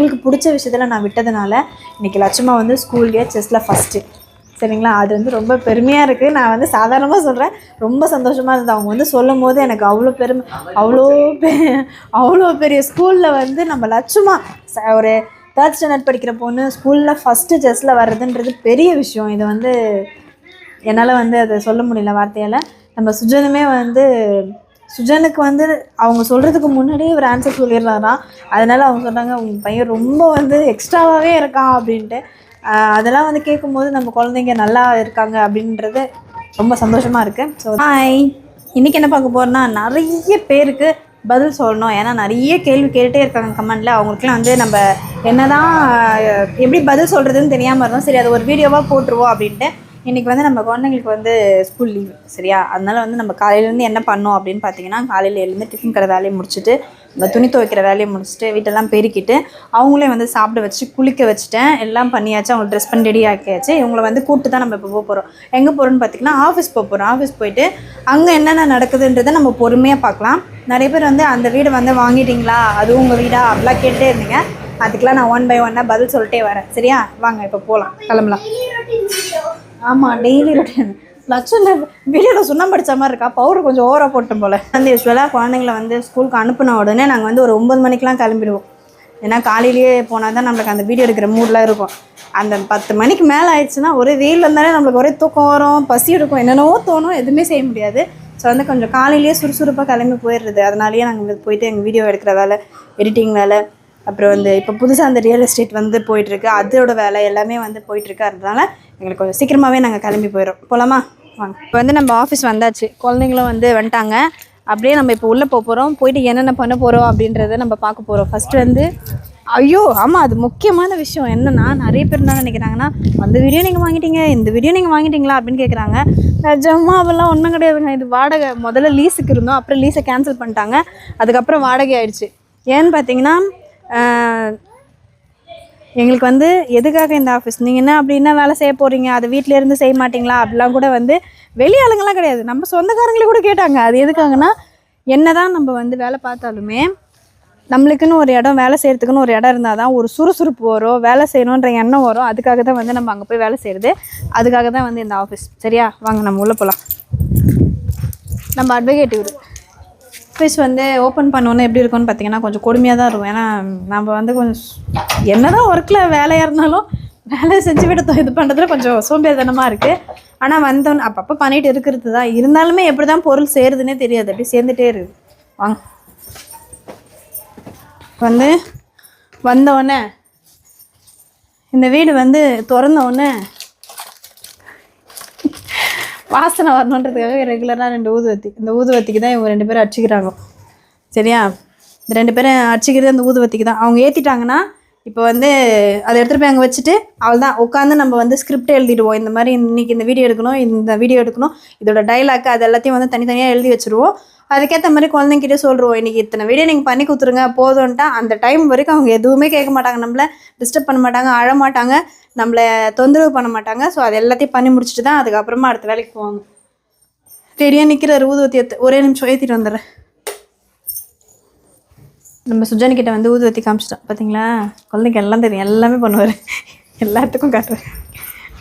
அவங்களுக்கு பிடிச்ச விஷயத்தில் நான் விட்டதுனால இன்றைக்கி லட்சுமா வந்து ஸ்கூல்லேயே செஸ்ஸில் ஃபஸ்ட்டு சரிங்களா? அது வந்து ரொம்ப பெருமையாக இருக்குது நான் வந்து சாதாரணமாக சொல்கிறேன் ரொம்ப சந்தோஷமாக இருந்தது. அவங்க வந்து சொல்லும் போது எனக்கு அவ்வளோ பெருமை அவ்வளோ பெ அவ்வளோ பெரிய ஸ்கூலில் வந்து நம்ம லட்சுமா ச- ஒரு தேர்ட் ஸ்டாண்டர்ட் படிக்கிற பொண்ணு ஸ்கூலில் ஃபஸ்ட்டு செஸ்ஸில் வர்றதுன்றது பெரிய விஷயம். இது வந்து என்னால் வந்து அதை சொல்ல முடியல வார்த்தையால். நம்ம சுஜனுமே வந்து சுஜனுக்கு வந்து அவங்க சொல்கிறதுக்கு முன்னாடியே ஒரு ஆன்சர் சொல்லிடுறாரா அதனால் அவங்க சொன்னாங்க உங்கள் பையன் ரொம்ப வந்து எக்ஸ்ட்ராவாகவே இருக்கான் அப்படின்ட்டு. அதெல்லாம் வந்து கேட்கும்போது நம்ம குழந்தைங்க நல்லா இருக்காங்க அப்படின்றது ரொம்ப சந்தோஷமாக இருக்குது ஸோ ஹாய் இன்றைக்கி என்ன பார்க்க போகிறோன்னா நிறைய பேருக்கு பதில் சொல்லணும். ஏன்னா நிறைய கேள்வி கேட்டுகிட்டே இருக்காங்க கமெண்டில் அவங்களுக்குலாம் வந்து நம்ம என்ன தான் எப்படி பதில் சொல்கிறதுன்னு தெரியாமல் இருந்தோம். சரி அது ஒரு வீடியோவாக போட்டுருவோம் அப்படின்ட்டு. இன்றைக்கி வந்து நம்ம குழந்தைங்களுக்கு வந்து ஸ்கூல் லீவ் சரியா? அதனால வந்து நம்ம காலையிலேருந்து என்ன பண்ணோம் அப்படின்னு பார்த்தீங்கன்னா காலையில் எழுந்து டிஃபன் கடை வேலையை முடிச்சுட்டு நம்ம துணி துவைக்கிற வேலையை முடிச்சுட்டு வீட்டெல்லாம் பெருக்கிட்டு அவங்களே வந்து சாப்பிட வச்சு குளிக்க வச்சுட்டேன். எல்லாம் பண்ணியாச்சு அவங்க ட்ரெஸ் பண்ணி ரெடி ஆக்கியாச்சு. இவங்களை வந்து கூப்பிட்டு தான் நம்ம இப்போ போக போகிறோம் எங்கே போகிறோம்னு பார்த்தீங்கன்னா ஆஃபீஸ் போக போகிறோம் ஆஃபீஸ் போயிட்டு அங்கே என்னென்ன நடக்குதுன்றதை நம்ம பொறுமையாக பார்க்கலாம். நிறைய பேர் வந்து அந்த வீடு வந்து வாங்கிட்டீங்களா? அதுவும் உங்கள் வீடா? அப்படிலாம் கேட்டே இருந்தீங்க. அதுக்கெலாம் நான் ஒன் பை ஒன்னாக பதில் சொல்லிட்டே வரேன். சரியா? வாங்க இப்போ போகலாம் கிளம்பலாம். ஆமாம் டெய்லி ரொட்டீன் லட்சம் வீடியோவில் சுண்ணம் படித்த மாதிரி இருக்கா? பவுடர் கொஞ்சம் ஓவராக போட்டோம் போல். வந்து யூஸ்வலாக குழந்தைங்கள வந்து ஸ்கூலுக்கு அனுப்பின உடனே நாங்கள் வந்து ஒரு ஒம்பது மணிக்கெலாம் கிளம்பிடுவோம். ஏன்னா காலையிலேயே போனால் தான் நம்மளுக்கு அந்த வீடியோ எடுக்கிற மூடெலாம் இருக்கும். அந்த பத்து மணிக்கு மேலே ஆயிடுச்சுன்னா ஒரே வெயில் இருந்தாலே நம்மளுக்கு ஒரே தூக்கம் வரும் பசி எடுக்கும். என்னென்னவோ தோணும் எதுவுமே செய்ய முடியாது. ஸோ வந்து கொஞ்சம் காலையிலேயே சுறுசுறுப்பாக கிளம்பி போயிடுறது. அதனாலேயே நாங்கள் போயிட்டு எங்கள் வீடியோ எடுக்கிற வேலை எடிட்டிங் வேலை அப்புறம் வந்து இப்போ புதுசாக அந்த ரியல் எஸ்டேட் வந்து போயிட்டுருக்கு அதோட வேலை எல்லாமே வந்து போயிட்டுருக்கு அதனால எங்களுக்கு கொஞ்சம் சீக்கிரமாகவே நாங்கள் கிளம்பி போயிடும் போகலாமா வாங்க. இப்போ வந்து நம்ம ஆஃபீஸ் வந்தாச்சு. குழந்தைங்களும் வந்து வந்துட்டாங்க. அப்படியே நம்ம இப்போ உள்ளே போக போகிறோம் போயிட்டு என்னென்ன பண்ண போகிறோம் அப்படின்றத நம்ம பார்க்க போகிறோம் ஃபஸ்ட்டு வந்து ஐயோ ஆமாம் அது முக்கியமான விஷயம். என்னன்னா நிறைய பேர் என்ன நினைக்கிறாங்கன்னா அந்த வீடியோ நீங்கள் வாங்கிட்டீங்க இந்த வீடியோ நீங்கள் வாங்கிட்டீங்களா? அப்படின்னு கேட்குறாங்க நிஜமா அவெல்லாம் ஒன்றும் கிடையாதுங்க. இது வாடகை. முதல்ல லீஸுக்கு இருந்தோம். அப்புறம் லீஸை கேன்சல் பண்ணிட்டாங்க. அதுக்கப்புறம் வாடகை ஆயிடுச்சு. ஏன்னு பார்த்தீங்கன்னா எங்களுக்கு வந்து எதுக்காக இந்த ஆஃபீஸ் நீங்கள் என்ன அப்படி என்ன வேலை செய்ய போகிறீங்க அதை வீட்டிலேருந்து செய்ய மாட்டீங்களா? அப்படிலாம் கூட வந்து வெளி ஆளுங்கெல்லாம் கிடையாது. நம்ம சொந்தக்காரங்களே கூட கேட்டாங்க. அது எதுக்காகனா என்னதான் நம்ம வந்து வேலை பார்த்தாலுமே நம்மளுக்குன்னு ஒரு இடம் வேலை செய்கிறதுக்குன்னு ஒரு இடம் இருந்தால் தான் ஒரு சுறுசுறுப்பு வரும். வேலை செய்யணுன்ற எண்ணம் வரும். அதுக்காக தான் வந்து நம்ம அங்கே போய் வேலை செய்கிறது அதுக்காக தான் வந்து இந்த ஆஃபீஸ் சரியா? வாங்க நம்ம உள்ளே போகலாம் நம்ம அட்வொகேட் இவர். ஆஃபீஸ் வந்து ஓப்பன் பண்ணோன்னே எப்படி இருக்கும்னு பார்த்தீங்கன்னா கொஞ்சம் கொடுமையாக தான் இருக்கும். ஏன்னா நம்ம வந்து கொஞ்சம் என்ன தான் ஒர்க்கில் வேலையாக இருந்தாலும் வேலை செஞ்சு விட இது பண்ணுறதுல கொஞ்சம் சோம்பேறித்தனமாக இருக்குது ஆனால் வந்தோன்னு அப்பப்போ பண்ணிட்டு இருக்கிறது தான். இருந்தாலுமே எப்படி தான் பொருள் சேருதுன்னே தெரியாது. அப்படி சேர்ந்துட்டே இருக்குது. வாங்க. வந்து வந்தவுடனே இந்த வீடு வந்து திறந்தவுடனே வாசனை வரணுன்றதுக்காக ரெகுலராக ரெண்டு ஊதுவத்தி இந்த ஊதுவத்திக்கு தான் இவங்க ரெண்டு பேரும் அடிச்சுக்கிறாங்க. சரியா? இந்த ரெண்டு பேரும் அடிச்சுக்கிறது அந்த ஊதுவத்திக்கு தான். அவங்க ஏற்றிட்டாங்கன்னா இப்போ வந்து அதை எடுத்துகிட்டு போய் அங்கே வச்சுட்டு அவள் தான் உட்காந்து நம்ம வந்து ஸ்கிரிப்ட் எழுதிடுவோம். இந்த மாதிரி இன்றைக்கி இந்த வீடியோ எடுக்கணும் இந்த வீடியோ எடுக்கணும். இதோட டைலாக் அது எல்லாத்தையும் வந்து தனித்தனியாக எழுதி வச்சுருவோம். அதுக்கேற்ற மாதிரி குழந்தைங்கிட்டே சொல்கிறோம் இன்றைக்கி இத்தனை வீடியோ நீங்கள் பண்ணி கொடுத்துருங்க போதும்ன்ட்டா. அந்த டைம் வரைக்கும் அவங்க எதுவுமே கேட்க மாட்டாங்க. நம்மள டிஸ்டர்ப் பண்ண மாட்டாங்க அழமாட்டாங்க நம்மளை தொந்தரவு பண்ண மாட்டாங்க. ஸோ அது எல்லாத்தையும் பண்ணி முடிச்சுட்டு தான் அதுக்கப்புறமா அடுத்த வேலைக்கு போவாங்க. ரெடியாக நிற்கிற ஊதுவத்தி ஒரே நிமிஷம் ஏற்றிட்டு வந்துடுறேன். நம்ம சுஜானிக்கிட்ட வந்து ஊதுவத்தி காமிச்சிட்டோம். பார்த்தீங்களா குழந்தைக்கு எல்லாம் தெரியும். எல்லாமே பண்ணுவார். எல்லாத்துக்கும் காட்டுறேன்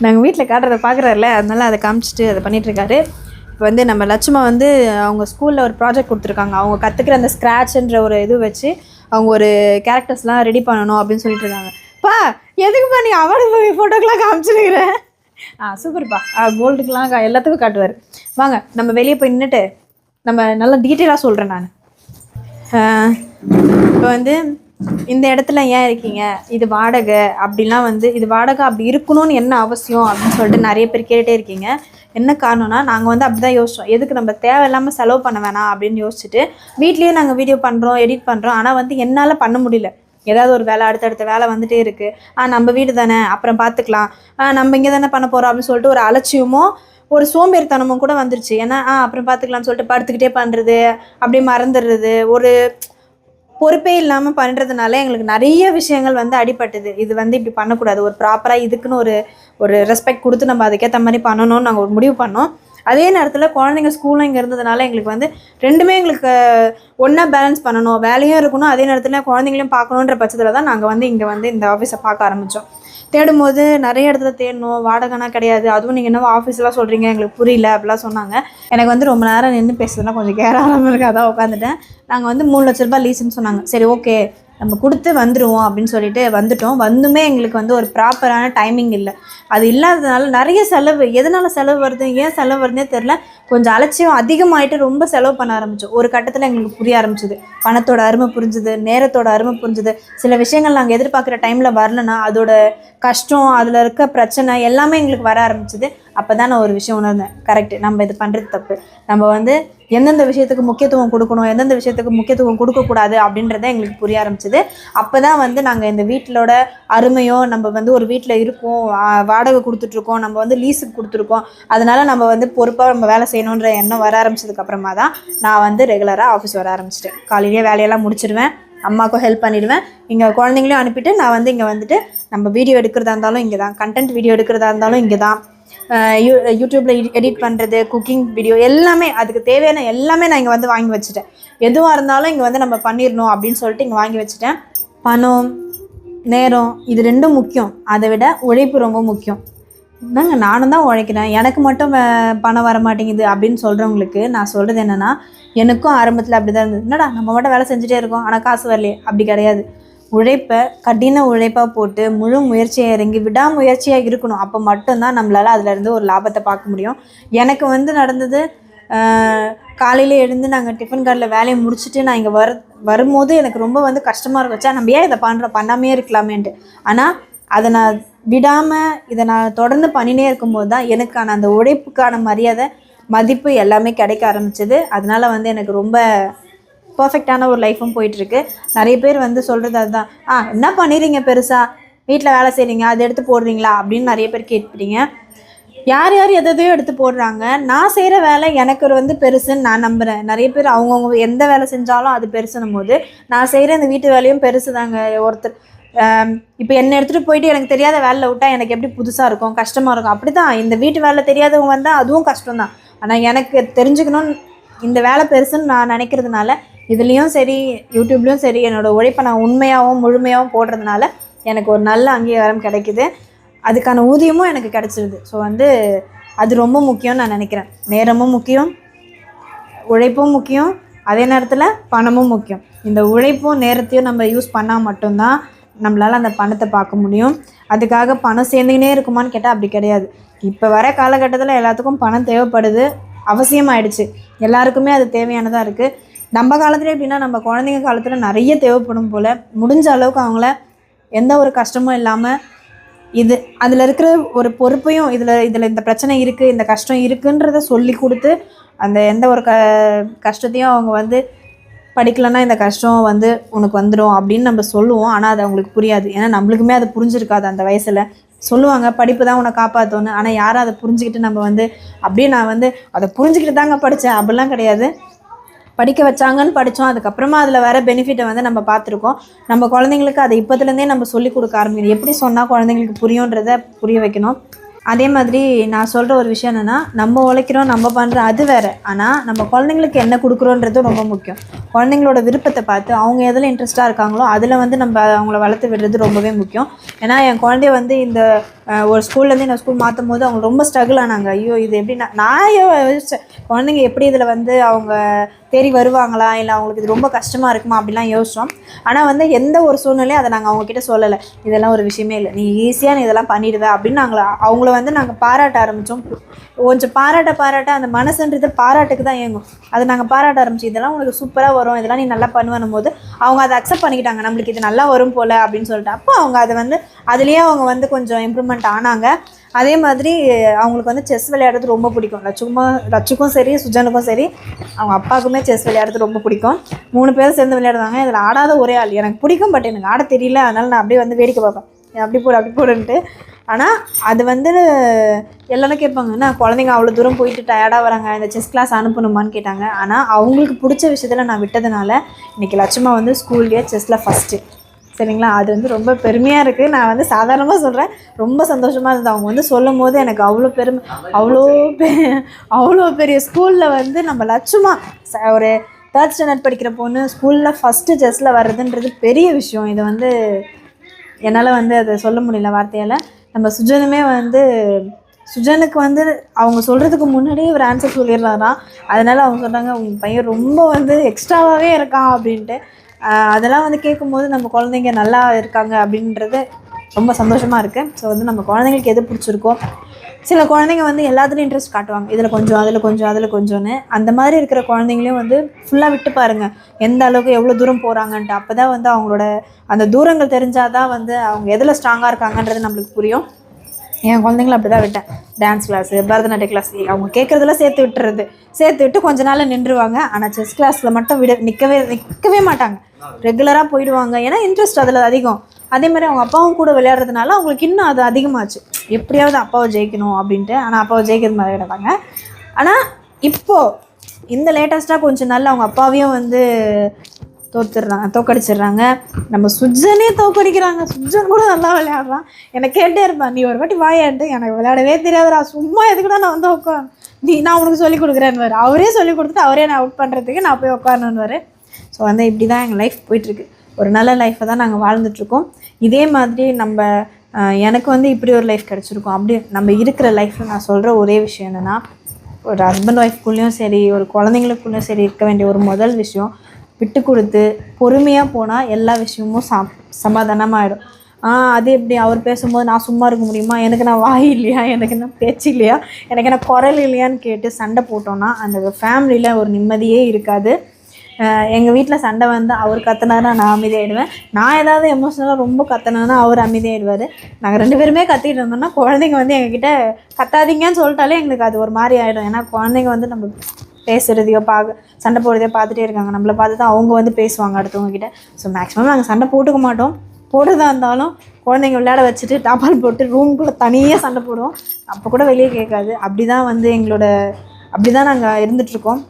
நாங்கள் வீட்டில் காட்டுறத பார்க்குறாருல அதனால அதை காமிச்சிட்டு அதை பண்ணிகிட்ருக்காரு இப்போ வந்து நம்ம லட்சுமா வந்து அவங்க ஸ்கூலில் ஒரு ப்ராஜெக்ட் கொடுத்துருக்காங்க. அவங்க கற்றுக்கிற அந்த ஸ்க்ராட்ச்ன்ற ஒரு இது வச்சு அவங்க ஒரு கேரக்டர்ஸ்லாம் ரெடி பண்ணணும் அப்படின்னு சொல்லிட்டு இருக்காங்க பா எதுக்குப்பா நீ அவார்டு ஃபோட்டோக்கெலாம் காமிச்சிருக்கிற? ஆ சூப்பர்ப்பா. ஆ கோல்டுக்கெலாம் எல்லாத்துக்கும் காட்டுவார். வாங்க நம்ம வெளியே போய் நின்றுட்டு நம்ம நல்லா டீட்டெயிலாக சொல்கிறேன் நான். இப்போ வந்து இந்த இடத்துல ஏன் இருக்கீங்க? இது வாடகை அப்படிலாம் வந்து இது வாடகை அப்படி இருக்கணும்னு என்ன அவசியம் அப்படின்னு சொல்லிட்டு நிறைய பேர் கேட்டே இருக்கீங்க. என்ன காரணம்னா நாங்கள் வந்து அப்படி தான் யோசிச்சோம். எதுக்கு நம்ம தேவையில்லாமல் செலவு பண்ண வேணாம் அப்படின்னு யோசிச்சுட்டு வீட்லேயே நாங்கள் வீடியோ பண்ணுறோம் எடிட் பண்ணுறோம் ஆனால் வந்து என்னால் பண்ண முடியல. ஏதாவது ஒரு வேலை அடுத்தடுத்த வேலை வந்துட்டே இருக்குது ஆ நம்ம வீடு தானே அப்புறம் பார்த்துக்கலாம் ஆ நம்ம இங்கே தானே பண்ண போகிறோம் அப்படின்னு சொல்லிட்டு ஒரு அலட்சியமும் ஒரு சோம்பேறித்தனமும் கூட வந்துருச்சு. ஏன்னா ஆ அப்புறம் பார்த்துக்கலாம்னு சொல்லிட்டு படுத்துக்கிட்டே பண்ணுறது அப்படியே மறந்துடுறது ஒரு பொறுப்பே இல்லாமல் பண்ணுறதுனால எங்களுக்கு நிறைய விஷயங்கள் வந்து அடிபட்டுது. இது வந்து இப்படி பண்ணக்கூடாது. ஒரு ப்ராப்பராக இதுக்குன்னு ஒரு ஒரு ரெஸ்பெக்ட் கொடுத்து நம்ம அதுக்கேற்ற மாதிரி பண்ணணும்னு நாங்கள் ஒரு முடிவு பண்ணோம். அதே நேரத்தில் குழந்தைங்க ஸ்கூலும் இங்கே இருந்ததுனால எங்களுக்கு வந்து ரெண்டுமே எங்களுக்கு ஒன்றா பேலன்ஸ் பண்ணணும் வேலையும் இருக்கணும் அதே நேரத்தில் குழந்தைங்களையும் பார்க்கணுன்ற பட்சத்தில் தான் நாங்கள் வந்து இங்கே வந்து இந்த ஆஃபீஸை பார்க்க ஆரம்பித்தோம் தேடும்போது நிறைய இடத்துல தேடணும் வாடகைனா கிடையாது. அதுவும் நீங்கள் என்ன ஆஃபீஸ்லாம் சொல்கிறீங்க எங்களுக்கு புரியல அப்படிலாம் சொன்னாங்க. எனக்கு வந்து ரொம்ப நேரம் நின்று பேசுறதுனா கொஞ்சம் கேராமல் இருக்கு அதான் உட்காந்துட்டேன். நாங்கள் வந்து மூணு லட்ச ரூபாய் லீஸ்ன்னு சொன்னாங்க. சரி ஓகே நம்ம கொடுத்து வந்துடுவோம் அப்படின்னு சொல்லிட்டு வந்துட்டோம். வந்துமே எங்களுக்கு வந்து ஒரு ப்ராப்பரான டைமிங் இல்லை. அது இல்லாததுனால நிறைய செலவு. எதனால் செலவு வருது? ஏன் செலவு வருதுன்னே தெரில கொஞ்சம் அலட்சியம் அதிகமாயிட்டு ரொம்ப செலவு பண்ண ஆரம்பித்தோம் ஒரு கட்டத்தில் எங்களுக்கு புரிய ஆரம்பிச்சிது. பணத்தோட அருமை புரிஞ்சுது நேரத்தோட அருமை புரிஞ்சுது. சில விஷயங்கள் நாங்கள் எதிர்பார்க்குற டைமில் வரலன்னா அதோட கஷ்டம் அதில் இருக்க பிரச்சனை எல்லாமே எங்களுக்கு வர ஆரம்பிச்சது. அப்போ தான் நான் ஒரு விஷயம் உணர்ந்தேன். கரெக்ட் நம்ம இது பண்ணுறது தப்பு. நம்ம வந்து எந்தெந்த விஷயத்துக்கு முக்கியத்துவம் கொடுக்கணும் எந்தெந்த விஷயத்துக்கு முக்கியத்துவம் கொடுக்கக்கூடாது அப்படின்றத எங்களுக்கு புரிய ஆரம்பிச்சது. அப்போ தான் வந்து நாங்கள் இந்த வீட்டிலோட அருமையோ நம்ம வந்து ஒரு வீட்டில் இருக்கோம் வாடகை கொடுத்துட்ருக்கோம் நம்ம வந்து லீஸுக்கு கொடுத்துருக்கோம். அதனால் நம்ம வந்து பொறுப்பாக நம்ம வேலை செய்யணுன்ற எண்ணம் வர ஆரம்பிச்சதுக்கு அப்புறமா தான் நான் வந்து ரெகுலராக ஆஃபீஸ் வர ஆரம்பிச்சிட்டேன். காலையிலேயே வேலையெல்லாம் முடிச்சிடுவேன் அம்மாவுக்கும் ஹெல்ப் பண்ணிடுவேன். இங்கே குழந்தைங்களையும் அனுப்பிட்டு நான் வந்து இங்கே வந்துட்டு நம்ம வீடியோ எடுக்கிறதா இருந்தாலும் இங்கே தான் கண்டென்ட் வீடியோ எடுக்கிறதா இருந்தாலும் இங்கே தான் யூ யூடியூப்பில் எடிட் பண்ணுறது குக்கிங் வீடியோ எல்லாமே அதுக்கு தேவையான எல்லாமே நான் இங்கே வந்து வாங்கி வச்சுட்டேன். எதுவாக இருந்தாலும் இங்கே வந்து நம்ம பண்ணிடணும் அப்படின்னு சொல்லிட்டு இங்கே வாங்கி வச்சுட்டேன். பணம் நேரம் இது ரெண்டும் முக்கியம். அதை விட உழைப்பு ரொம்ப முக்கியம். என்னங்க நானும் தான் உழைக்கிறேன். எனக்கு மட்டும் பணம் வர மாட்டேங்குது அப்படின்னு சொல்கிறவங்களுக்கு நான் சொல்கிறது என்னென்னா எனக்கும் ஆரம்பத்தில் அப்படி தான் இருந்தது. என்னடா நம்ம மட்டும் வேலை செஞ்சுட்டே இருக்கோம். ஆனால் காசு வரலையே. அப்படி கிடையாது. உழைப்பை கடின உழைப்பாக போட்டு முழு முயற்சியாக இறங்கி விடாமுயற்சியாக இருக்கணும். அப்போ மட்டும்தான் நம்மளால் அதுலேருந்து ஒரு லாபத்தை பார்க்க முடியும். எனக்கு வந்து நடந்தது காலையில் எழுந்து நாங்கள் டிஃபன் கார்டில் வேலையை முடிச்சுட்டு நான் இங்கே வர வரும்போது எனக்கு ரொம்ப வந்து கஷ்டமாக இருக்கும். நம்ம ஏன் இதை பண்ணுறோம் பண்ணாமே இருக்கலாமேன்ட்டு. ஆனால் அதை நான் விடாமல் இதை நான் தொடர்ந்து பண்ணினே இருக்கும்போது தான் எனக்கான அந்த உழைப்புக்கான மரியாதை மதிப்பு எல்லாமே கிடைக்க ஆரம்பிச்சது. அதனால் வந்து எனக்கு ரொம்ப பர்ஃபெக்டான ஒரு லைஃப்பும் போயிட்டுருக்கு. நிறைய பேர் வந்து சொல்கிறது அதுதான். ஆ என்ன பண்ணிடுறீங்க பெருசாக வீட்டில் வேலை செய்கிறீங்க அதை எடுத்து போடுறீங்களா? அப்படின்னு நிறைய பேர் கேட்பீங்க. யார் யார் எதையோ எடுத்து போடுறாங்க. நான் செய்கிற வேலை எனக்கு ஒரு வந்து பெருசுன்னு நான் நம்புகிறேன் நிறைய பேர் அவங்கவுங்க எந்த வேலை செஞ்சாலும் அது பெருசுனும் போது நான் செய்கிற இந்த வீட்டு வேலையும் பெருசு தாங்க ஒருத்தர் இப்போ என்னை எடுத்துகிட்டு போயிட்டு எனக்கு தெரியாத வேலையில் விட்டால் எனக்கு எப்படி புதுசாக இருக்கும் கஷ்டமாக இருக்கும். அப்படி தான் இந்த வீட்டு வேலை தெரியாதவங்க வந்தால் அதுவும் கஷ்டம் தான் ஆனால் எனக்கு தெரிஞ்சுக்கணும்னு இந்த வேலை பெருசுன்னு நான் நினைக்கிறதுனால இதுலேயும் சரி யூடியூப்லேயும் சரி என்னோடய உழைப்பை நான் உண்மையாகவும் முழுமையாகவும் போடுறதுனால எனக்கு ஒரு நல்ல அங்கீகாரம் கிடைக்குது. அதுக்கான ஊதியமும் எனக்கு கிடச்சிருது. ஸோ வந்து அது ரொம்ப முக்கியம்னு நான் நினைக்கிறேன். நேரமும் முக்கியம் உழைப்பும் முக்கியம் அதே நேரத்தில் பணமும் முக்கியம். இந்த உழைப்பும் நேரத்தையும் நம்ம யூஸ் பண்ணால் மட்டும்தான் நம்மளால் அந்த பணத்தை பார்க்க முடியும். அதுக்காக பணம் சேர்ந்துக்கினே இருக்குமான்னு கேட்டால் அப்படி கிடையாது. இப்போ வர காலகட்டத்தில் எல்லாத்துக்கும் பணம் தேவைப்படுது. அவசியமாயிடுச்சு. எல்லாருக்குமே அது தேவையானதாக இருக்குது நம்ம காலத்துலேயும் எப்படின்னா நம்ம குழந்தைங்க காலத்தில் நிறைய தேவைப்படும் போல் முடிஞ்ச அளவுக்கு அவங்கள எந்த ஒரு கஷ்டமும் இல்லாமல் இது அதில் இருக்கிற ஒரு பொறுப்பையும் இதில் இதில் இந்த பிரச்சனை இருக்குது இந்த கஷ்டம் இருக்குன்றத சொல்லி கொடுத்து அந்த எந்த ஒரு க கஷ்டத்தையும் அவங்க வந்து படிக்கலைன்னா இந்த கஷ்டம் வந்து உனக்கு வந்துடும் அப்படின்னு நம்ம சொல்லுவோம். ஆனால் அது அவங்களுக்கு புரியாது. ஏன்னா நம்மளுக்குமே அது புரிஞ்சிருக்காது அந்த வயசில். சொல்லுவாங்க படிப்பு தான் உன்னை காப்பாற்றணும் ஆனால் யாரும் அதை புரிஞ்சுக்கிட்டு நம்ம வந்து அப்படியே நான் வந்து அதை புரிஞ்சுக்கிட்டு தாங்க படித்தேன் அப்படிலாம் கிடையாது. படிக்க வச்சாங்கன்னு படித்தோம் அதுக்கப்புறமா அதில் வர பெனிஃபிட்டை வந்து நம்ம பார்த்துருக்கோம். நம்ம குழந்தைங்களுக்கு அதை இப்போத்துலேருந்தே நம்ம சொல்லிக் கொடுக்க ஆரம்பிக்கணும். எப்படி சொன்னால் குழந்தைங்களுக்கு புரியுன்றதை புரிய வைக்கணும். அதே மாதிரி நான் சொல்கிற ஒரு விஷயம் என்னென்னா நம்ம உழைக்கிறோம் நம்ம பண்ணுற அது வேறு. ஆனால் நம்ம குழந்தைங்களுக்கு என்ன கொடுக்குறோன்றது ரொம்ப முக்கியம். குழந்தைங்களோட விருப்பத்தை பார்த்து அவங்க எதில் இன்ட்ரெஸ்ட்டாக இருக்காங்களோ அதில் வந்து நம்ம அவங்கள வளர்த்து விடுறது ரொம்பவே முக்கியம். ஏன்னா என் குழந்தைய வந்து இந்த ஒரு ஸ்கூல்லேருந்து இன்னொரு ஸ்கூல் மாற்றும் போது அவங்க ரொம்ப ஸ்ட்ரகிள் ஆனாங்க. ஐயோ இது எப்படி நான் நான் யோசிச்சேன் குழந்தைங்க எப்படி இதில் வந்து அவங்க தேறி வருவாங்களா? இல்லை அவங்களுக்கு இது ரொம்ப கஷ்டமாக இருக்குமா? அப்படிலாம் யோசிச்சோம். ஆனால் வந்து எந்த ஒரு சூழ்நிலையும் அதை நாங்கள் அவங்கக்கிட்ட சொல்லலை. இதெல்லாம் ஒரு விஷயமே இல்லை. நீ ஈஸியாக நீ இதெல்லாம் பண்ணிடுவேன் அப்படின்னு நாங்கள் அவங்கள வந்து நாங்கள் பாராட்ட ஆரம்பித்தோம் கொஞ்சம் பாராட்ட பாராட்ட அந்த மனசுன்றது பாராட்டுக்கு தான் இயங்கும். அதை நாங்கள் பாராட்ட ஆரம்பிச்சு இதெல்லாம் உனக்கு சூப்பராக வரும். இதெல்லாம் நீ நல்லா பண்ணுவனும் போது அவங்க அதை அக்செப்ட் பண்ணிக்கிட்டாங்க. நம்மளுக்கு இது நல்லா வரும் போல் அப்படின்னு சொல்லிட்டு. அப்போ அவங்க அதை வந்து அதுலேயே அவங்க வந்து கொஞ்சம் இம்ப்ரூவ்மெண்ட் ஆனாங்க. அதே மாதிரி அவங்களுக்கு வந்து செஸ் விளையாடுறது ரொம்ப பிடிக்கும். லட்சுமா லட்சுக்கும் சரி சுஜனுக்கும் சரி அவங்க அப்பாவுக்குமே செஸ் விளையாடுறது ரொம்ப பிடிக்கும். மூணு பேரும் சேர்ந்து விளையாடுவாங்க. இதில் ஆடாத ஒரே ஆள். எனக்கு பிடிக்கும் பட் எனக்கு ஆட தெரியல. அதனால் நான் அப்படியே வந்து வேடிக்கை பார்ப்பேன். அப்படி போடு அப்படி போடுன்ட்டு. ஆனால் அது வந்து எல்லாரும் கேட்பாங்க என்ன குழந்தைங்க அவ்வளோ தூரம் போயிட்டு டயர்டாக வராங்க இந்த செஸ் கிளாஸ் அனுப்பணுமான்னு கேட்டாங்க. ஆனால் அவங்களுக்கு பிடிச்ச விஷயத்தில் நான் விட்டதுனால இன்றைக்கி லட்சுமா வந்து ஸ்கூல்லேயே செஸ்ஸில் ஃபஸ்ட்டு சரிங்களா? அது வந்து ரொம்ப பெருமையாக இருக்குது நான் வந்து சாதாரணமாக சொல்கிறேன் ரொம்ப சந்தோஷமாக இருந்தது. அவங்க வந்து சொல்லும் போது எனக்கு அவ்வளோ பெருமை அவ்வளோ பெ அவ்வளோ பெரிய ஸ்கூலில் வந்து நம்ம லட்சமா ச- ஒரு தேர்ட் ஸ்டாண்டர்ட் படிக்கிற பொண்ணு ஸ்கூலில் ஃபஸ்ட்டு செஸ்ஸில் வர்றதுன்றது பெரிய விஷயம். இது வந்து என்னால் வந்து அதை சொல்ல முடியல வார்த்தையால். நம்ம சுஜனுமே வந்து சுஜனுக்கு வந்து அவங்க சொல்கிறதுக்கு முன்னாடியே ஒரு ஆன்சர் சொல்லிடுறாராம். அதனால் அவங்க சொல்கிறாங்க உங்கள் பையன் ரொம்ப வந்து எக்ஸ்ட்ராவாகவே இருக்கான் அப்படின்ட்டு. அதெல்லாம் வந்து கேட்கும்போது நம்ம குழந்தைங்க நல்லா இருக்காங்க அப்படின்றது ரொம்ப சந்தோஷமாக இருக்குது ஸோ வந்து நம்ம குழந்தைங்களுக்கு எது பிடிச்சிருக்கோ சில குழந்தைங்க வந்து எல்லாத்துலேயும் இன்ட்ரெஸ்ட் காட்டுவாங்க. இதில் கொஞ்சம் அதில் கொஞ்சம் அதில் கொஞ்சம்னு. அந்த மாதிரி இருக்கிற குழந்தைங்களையும் வந்து ஃபுல்லாக விட்டு பாருங்கள் எந்த அளவுக்கு எவ்வளோ தூரம் போகிறாங்கன்ட்டு அப்போ தான் வந்து அவங்களோட அந்த தூரங்கள் தெரிஞ்சால் தான் வந்து அவங்க எதில் ஸ்ட்ராங்காக இருக்காங்கன்றது நம்மளுக்கு புரியும். என் குழந்தைங்கள அப்படி தான் விட்டேன். டான்ஸ் கிளாஸு பரதநாட்டிய கிளாஸ் அவங்க கேட்குறதெல்லாம் சேர்த்து விட்டுறது. சேர்த்து விட்டு கொஞ்ச நாள் நின்றுவாங்க. ஆனால் செஸ் கிளாஸில் மட்டும் விட நிற்கவே நிற்கவே மாட்டாங்க. ரெகுலராக போயிடுவாங்க. ஏன்னா இன்ட்ரெஸ்ட் அதில் அதிகம். அதே மாதிரி அவங்க அப்பாவும் கூட விளையாடுறதுனால அவங்களுக்கு இன்னும் அது அதிகமாச்சு. எப்படியாவது அப்பாவை ஜெயிக்கணும் அப்படின்ட்டு. ஆனால் அப்பாவை ஜெயிக்கிறது மாதிரி கிடப்பாங்க ஆனால் இப்போது இந்த லேட்டஸ்ட்டாக கொஞ்சம் நாளில் அவங்க அப்பாவையும் வந்து தோத்துடுறாங்க தோக்கடிச்சிடுறாங்க. நம்ம சுஜனே தோக்கடிக்கிறாங்க. சுஜன் கூட நல்லா விளையாடுறான். என்னை கேட்டே இருப்பான் நீ ஒரு வாட்டி வாயாண்டு எனக்கு விளையாடவே தெரியாதுடா. சும்மா எதுக்குடா நான் வந்து உட்கார் நீ நான் உனக்கு சொல்லி கொடுக்குறேன்னு அவரே சொல்லி கொடுத்துட்டு அவரே நான் அவுட் பண்ணுறதுக்கு நான் போய் உட்காரணுன்னு ஸோ வந்து இப்படி தான் எங்கள் லைஃப் போயிட்டுருக்கு ஒரு நல்ல லைஃப்பை தான் நாங்கள் வாழ்ந்துட்டுருக்கோம். இதே மாதிரி நம்ம எனக்கு வந்து இப்படி ஒரு லைஃப் கிடச்சிருக்கும். அப்படி நம்ம இருக்கிற லைஃப்பில் நான் சொல்கிற ஒரே விஷயம் என்னென்னா ஒரு ஹஸ்பண்ட் ஒய்ஃப்குள்ளேயும் சரி ஒரு குழந்தைங்களுக்குள்ளேயும் சரி இருக்க வேண்டிய ஒரு முதல் விஷயம் விட்டு கொடுத்து பொறுமையாக போனால் எல்லா விஷயமும் சா சமாதானமாகிடும் ஆ அது எப்படி? அவர் பேசும்போது நான் சும்மா இருக்க முடியுமா? எனக்கு நான் வாய் இல்லையா? எனக்கு என்ன பேச்சு இல்லையா? எனக்கு என்ன குரல் இல்லையான்னு கேட்டு சண்டை போட்டோன்னா அந்த ஃபேமிலியில் ஒரு நிம்மதியே இருக்காது. எங்கள் வீட்டில் சண்டை வந்து அவர் கத்தினாருன்னா நான் அமைதியாயிடுவேன். நான் ஏதாவது எமோஷ்னலாக ரொம்ப கத்துனேன்னா அவர் அமைதியாயிடுவார். நாங்கள் ரெண்டு பேருமே கத்திட்டு இருந்தோம்னா குழந்தைங்க வந்து எங்ககிட்ட கத்தாதீங்கன்னு சொல்லிட்டாலே எங்களுக்கு அது ஒரு மாதிரி ஆகிடும் ஏன்னா குழந்தைங்க வந்து நம்ம பேசுகிறதையோ பார்க்க சண்டை போடுறதையோ பார்த்துட்டே இருக்காங்க. நம்மளை பார்த்து தான் அவங்க வந்து பேசுவாங்க அடுத்தவங்க கிட்ட. ஸோ மேக்ஸிமம் நாங்கள் சண்டை போட்டுக்க மாட்டோம். போடுறதா இருந்தாலும் குழந்தைங்க விளையாட வச்சுட்டு டாப்பால் போட்டு ரூம்குள்ளே தனியாக சண்டை போடுவோம். அப்போ கூட வெளியே கேட்காது. அப்படி தான் வந்து எங்களோட அப்படி தான் நாங்கள் இருந்துகிட்ருக்கோம்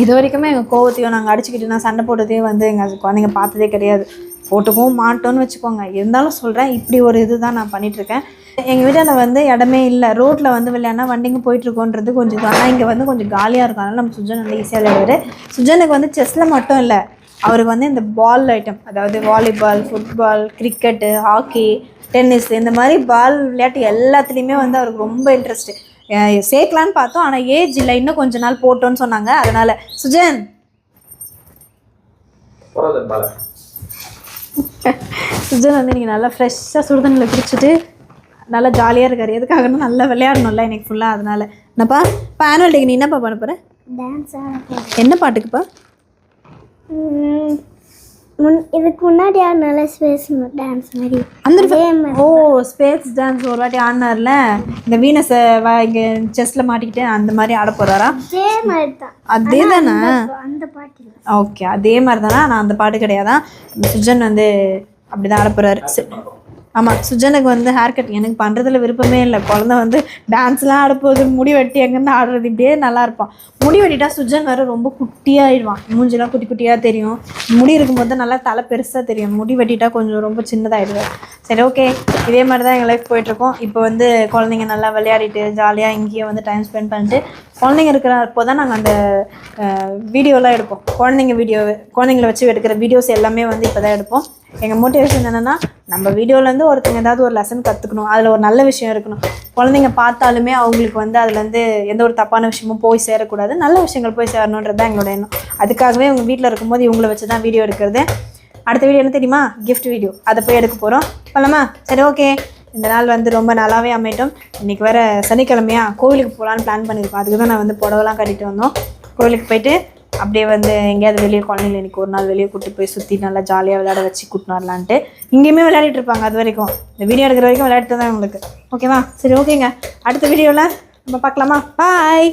இது வரைக்குமே எங்கள் கோவத்தையும் நாங்கள் அடிச்சுக்கிட்டு நான் சண்டை போட்டதையும் வந்து எங்கள் குழந்தைங்க பார்த்ததே கிடையாது. போட்டுக்கவும் மாட்டோன்னு வச்சுக்கோங்க. இருந்தாலும் சொல்கிறேன் இப்படி ஒரு இது தான் நான் பண்ணிகிட்ருக்கேன் எங்கள் வீட்டில் வந்து இடமே இல்லை. ரோட்டில் வந்து விளையாடினா வண்டிங்க போயிட்டுருக்கோன்றது கொஞ்சம் இது. ஆனால் இங்கே வந்து கொஞ்சம் காலியாக இருக்கும். அதனால் நம்ம சுஜன் வந்து ஈஸியாக விளையாடுவார். சுஜனுக்கு வந்து செஸ்ஸில் மட்டும் இல்லை. அவருக்கு வந்து இந்த பால் ஐட்டம் அதாவது volleyball football cricket hockey tennis இந்த மாதிரி பால் விளையாட்டு எல்லாத்துலேயுமே வந்து அவருக்கு ரொம்ப இன்ட்ரெஸ்ட்டு சேர்க்கலான்னு பார்த்தோம். ஆனால் ஏஜ் இல்லை. இன்னும் கொஞ்ச நாள் போட்டோன்னு சொன்னாங்க. அதனால் சுஜன். சுஜன் வந்து நீங்கள் நல்லா ஃப்ரெஷ்ஷாக சுடுதண்ணில் குடிச்சிட்டு நல்லா ஜாலியாக இருக்காரு. எதுக்காகனா நல்லா விளையாடணும்ல எனக்கு ஃபுல்லாக அதனால என்னப்பா? இப்போ ஆனுவல் டேக்கு நீ என்னப்பா பண்ண போகிற என்ன பாட்டுக்குப்பா? முன் இதுக்கு முன்னாடி ஆடினால ஸ்பேஸ் டான்ஸ் மாதிரி. அந்த ஓ ஸ்பேஸ் டான்ஸ் ஒரு வாட்டி ஆடினார்ல? இந்த வீனஸை இங்கே செஸ்ஸில் மாட்டிக்கிட்டு அந்த மாதிரி ஆட போகிறாரா அதே மாதிரி தான். அதே தானே? அந்த பாட்டில் ஓகே அதே மாதிரி தானே? நான் அந்த பாட்டு கிடையாதான் சுஜன் வந்து அப்படி தான் ஆட போகிறாரு ஆமாம் சுஜனுக்கு வந்து ஹேர் கட் எனக்கு பண்ணுறதுல விருப்பமே இல்லை. குழந்தை வந்து டான்ஸ்லாம் ஆட போகுது முடி வெட்டி எங்கேருந்து ஆடுறது? இப்படியே நல்லா இருப்பான். முடி வெட்டிட்டா சுஜன் வேறு ரொம்ப குட்டியாகிடுவான் மூஞ்சிலாம் குட்டி குட்டியாக தெரியும். முடி இருக்கும்போது நல்லா தலை பெருசாக தெரியும். முடி வெட்டிட்டா கொஞ்சம் ரொம்ப சின்னதாகிடுவேன் சரி ஓகே இதே மாதிரி தான் எங்கள் லைஃப் போயிட்டுருக்கோம். இப்போ வந்து குழந்தைங்க நல்லா விளையாடிட்டு ஜாலியாக இங்கேயே வந்து டைம் ஸ்பெண்ட் பண்ணிட்டு குழந்தைங்க இருக்கிறப்போ தான் நாங்கள் அந்த வீடியோலாம் எடுப்போம். குழந்தைங்க வீடியோ குழந்தைங்கள வச்சு எடுக்கிற வீடியோஸ் எல்லாமே வந்து இப்போ தான் எடுப்போம். எங்கள் மோட்டிவேஷன் என்னென்னா நம்ம வீடியோலேருந்து ஒருத்தங்க ஏதாவது ஒரு லெசன் கற்றுக்கணும் அதில் ஒரு நல்ல விஷயம் இருக்கணும். குழந்தைங்க பார்த்தாலுமே அவங்களுக்கு வந்து அதுலேருந்து எந்த ஒரு தப்பான விஷயமும் போய் சேரக்கூடாது. நல்ல விஷயங்கள் போய் சேரணுன்றது தான் எங்களோட எண்ணம். அதுக்காகவே உங்கள் வீட்டில் இருக்கும்போது இவங்கள வச்சு தான் வீடியோ எடுக்கிறது. அடுத்த வீடியோ என்ன தெரியுமா? கிஃப்ட் வீடியோ அதை போய் எடுக்க போகிறோம் போகலாமா சரி ஓகே இந்த நாள் வந்து ரொம்ப நல்லாவே அமையட்டும். இன்றைக்கி வேறு சனிக்கிழமையா கோவிலுக்கு போகலான்னு பிளான் பண்ணியிருக்கோம். அதுக்கு தான் நான் வந்து புடவைலாம் கட்டிட்டு வந்தோம். கோவிலுக்கு போயிட்டு அப்படியே வந்து எங்கேயாவது வெளியே குழந்தைங்கள இன்னைக்கு ஒரு நாள் வெளியே கூட்டு போய் சுற்றி நல்லா ஜாலியாக விளையாட வச்சு கூட்டினு வரலான்ட்டு இங்கேயுமே விளையாடிட்டு இருப்பாங்க அது வரைக்கும். இந்த வீடியோ எடுக்கிற வரைக்கும் விளையாட்டு தான் உங்களுக்கு ஓகேவா சரி ஓகேங்க அடுத்த வீடியோவில் நம்ம பார்க்கலாமா? பாய்